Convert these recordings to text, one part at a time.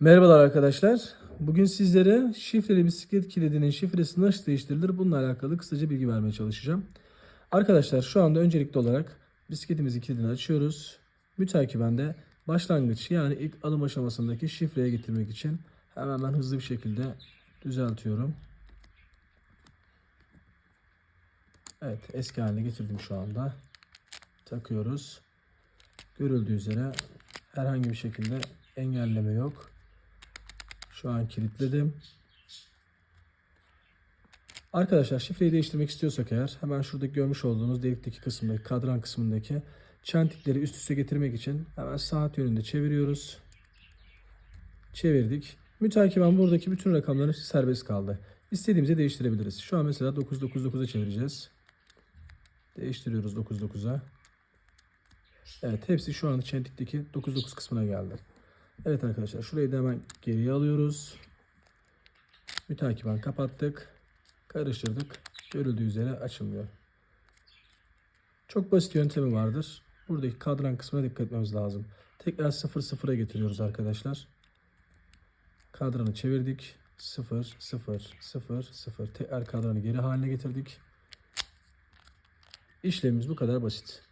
Merhabalar arkadaşlar. Bugün sizlere şifreli bisiklet kilidinin şifresi nasıl değiştirilir bununla alakalı kısaca bilgi vermeye çalışacağım. Arkadaşlar şu anda öncelikli olarak bisikletimizin kilidini açıyoruz. Mütakiben de başlangıç yani ilk alım aşamasındaki şifreye getirmek için hemen ben hızlı bir şekilde düzeltiyorum. Evet eski haline getirdim şu anda. Takıyoruz. Görüldüğü üzere herhangi bir şekilde engelleme yok. Şu an kilitledim. Arkadaşlar şifreyi değiştirmek istiyorsak eğer hemen şuradaki görmüş olduğunuz delikteki kısımdaki kadran kısmındaki çentikleri üst üste getirmek için hemen saat yönünde çeviriyoruz. Çevirdik. Mütakiben buradaki bütün rakamların serbest kaldı. İstediğimizi değiştirebiliriz. Şu an mesela 999'a çevireceğiz. Değiştiriyoruz 99'a. Evet hepsi şu an çentikteki 99 kısmına geldi. Evet arkadaşlar şurayı da hemen geriye alıyoruz. Mütakiben kapattık. Karıştırdık. Görüldüğü üzere açılmıyor. Çok basit yöntemi vardır. Buradaki kadran kısmına dikkat etmemiz lazım. Tekrar 0 0'a getiriyoruz arkadaşlar. Kadranı çevirdik. 0 0 0 0. Tekrar kadranı geri haline getirdik. İşlemimiz bu kadar basit.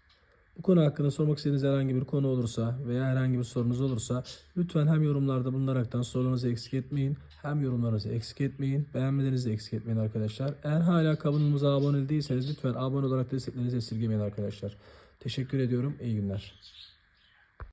Bu konu hakkında sormak istediğiniz herhangi bir konu olursa veya herhangi bir sorunuz olursa lütfen hem yorumlarda bulunaraktan sorularınızı eksik etmeyin hem yorumlarınızı eksik etmeyin. Beğenmelerinizi eksik etmeyin arkadaşlar. Eğer hala kanalımıza abone değilseniz lütfen abone olarak desteklerinizi esirgemeyin arkadaşlar. Teşekkür ediyorum. İyi günler.